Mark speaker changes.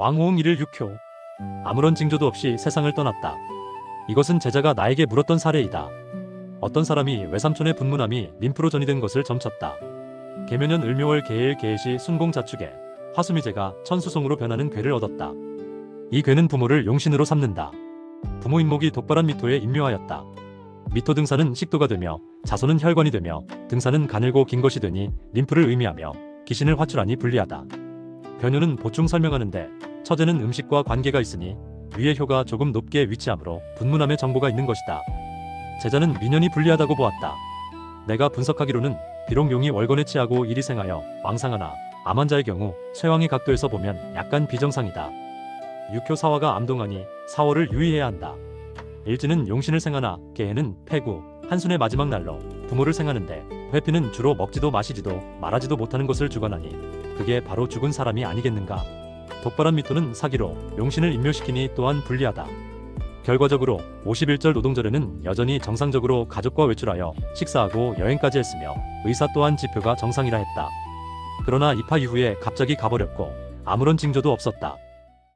Speaker 1: 왕호응 1일 6효. 아무런 징조도 없이 세상을 떠났다. 이것은 제자가 나에게 물었던 사례이다. 어떤 사람이 외삼촌의 분문함이 민프로 전이된 것을 점쳤다. 계면연 을묘월 계일 계시 순공자축에 화수미제가 천수송으로 변하는 괴를 얻었다. 이 괴는 부모를 용신으로 삼는다. 부모 인목이 독발한 미토에 임묘하였다. 미토 등산은 식도가 되며 자손은 혈관이 되며 등산은 가늘고 긴 것이 되니 림프를 의미하며 기신을 화출하니 불리하다. 변효는 보충 설명하는데 처제는 음식과 관계가 있으니 위의 효가 조금 높게 위치하므로 분문함의 정보가 있는 것이다. 제자는 민연이 불리하다고 보았다. 내가 분석하기로는 비록 용이 월권에 취하고 일이 생하여 왕상하나 암환자의 경우 쇠왕이 각도에서 보면 약간 비정상이다. 육효 사화가 암동하니 사월을 유의해야 한다. 일지는 용신을 생하나 개해는 폐구, 한순의 마지막 날로 부모를 생하는데 회피는 주로 먹지도 마시지도 말하지도 못하는 것을 주관하니 그게 바로 죽은 사람이 아니겠는가. 독발한 미토는 사기로 용신을 임묘시키니 또한 불리하다. 결과적으로 51절 노동절에는 여전히 정상적으로 가족과 외출하여 식사하고 여행까지 했으며 의사 또한 지표가 정상이라 했다. 그러나 입하 이후에 갑자기 가버렸고 아무런 징조도 없었다.